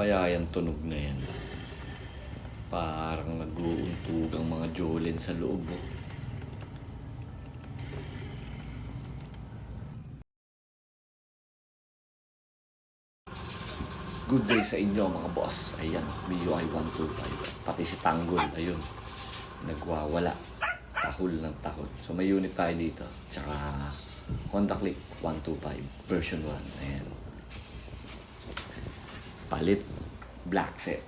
kaya yan tunog na yan? Parang nag-uuntog ang mga Jolin sa loob. Oh. Good day sa inyo mga boss. Ayan, MIUI 125. Pati si Tanggol, ayun. Nagwawala. Tahol ng tahol. So may unit tayo dito. Tsaka Honda Click 125 version 1. Ayan. Palit. Black set.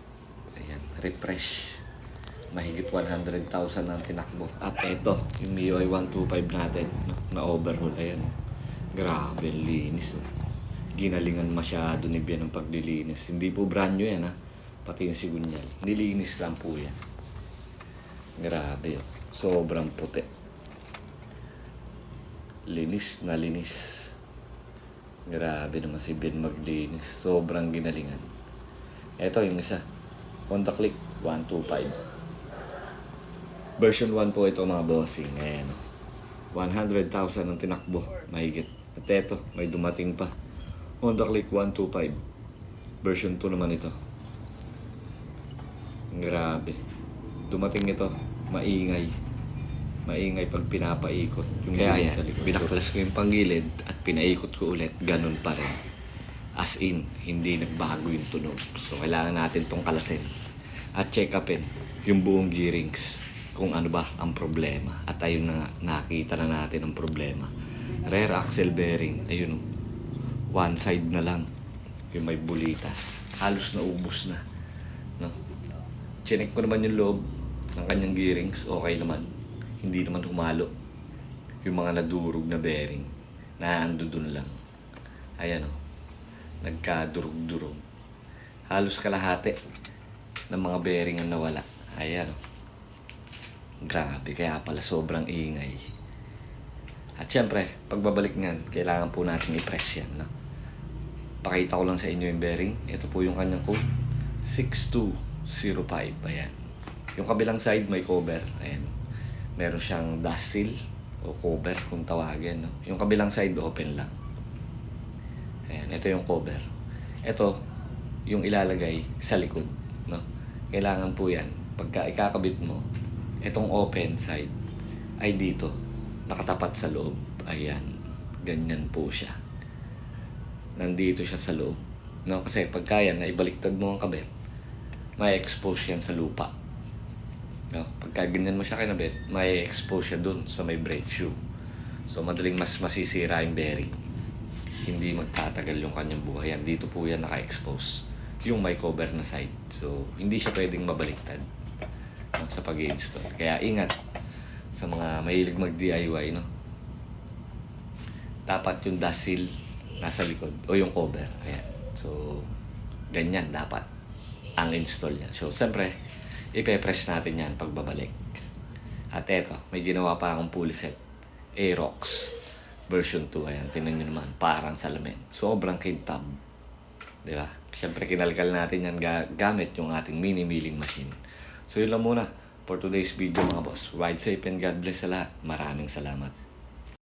Ayan. Refresh. Mahigit 100,000 ang tinakbo. At eto, yung MIUI 125 natin na overhaul. Ayan. Grabe, linis. Oh ginalingan masyado ni Bian ng paglilinis. Hindi po brand new yan ha. Pati yung sigunyal. Nilinis lang po yan. Grabe oh. Sobrang puti. Linis na linis. Grabe naman si Bian maglinis. Sobrang ginalingan. Ito yung isa. Honda Click 125. Version 1 po ito mga bossing. Ayan oh. 100,000 ang tinakbo. Mahigit. At eto, may dumating pa. Honda Click 125. Version 2 naman ito. Grabe. Dumating ito, maingay. Maingay pag pinapaikot. Yung Kaya yan, binaklas ko yung panggilid at pinaikot ko ulit. Ganun pa rin. As in, hindi nagbago yung tunog. So, kailangan natin tong kalasin. At check upin yung buong gearings kung ano ba ang problema. At ayun na, nakita na natin ang problema. Rear axle bearing, ayun oh. one side na lang yung may bulitas. Halos naubos na. No? Chinek ko naman yung loob ng kanyang gearings, okay naman. Hindi naman humalo. Yung mga nadurog na bearing, naando dun lang. Ayan o, nagkadurog-durog. Halos kalahati ng mga bearing ang nawala. Ayan o. Grabe, kaya pala sobrang ingay. At syempre, pagbabalik niyan, kailangan po natin i-press yan. No? Pakita ko lang sa inyo yung bearing. Ito po yung kanyang code. 6205. Ayan. Yung kabilang side may cover. Ayan. Meron siyang dust seal o cover kung tawagin. No? Yung kabilang side open lang. Ayan. Ito yung cover. Ito, yung ilalagay sa likod. No? Kailangan po yan. Pagka ikakabit mo, itong open side ay dito. Nakatapat sa loob. Ayan. Ganyan po siya nandito siya sa loob. No? Kasi pagka yan, naibaliktad mo ang kabit, may expose yan sa lupa. No? Pagka ganyan mo siya kinabit, may expose siya dun sa may brake shoe. So madaling mas masisira yung bearing. Hindi magtatagal yung kanyang buhay. Yan, dito po yan naka-expose. Yung may cover na side. So hindi siya pwedeng mabaliktad no? sa pag install Kaya ingat sa mga mahilig mag-DIY, no? Dapat yung dust seal nasa likod o yung cover. Ayan. So, ganyan dapat ang install yan. So, siyempre, ipe-press natin yan pagbabalik. At eto, may ginawa pa akong pulley set. Aerox version 2. Ayan, tingnan nyo naman. Parang salamin. Sobrang kintab. Di ba? Siyempre, kinalkal natin yan ga- gamit yung ating mini milling machine. So, yun lang muna for today's video mga boss. Ride safe and God bless sa lahat. Maraming salamat.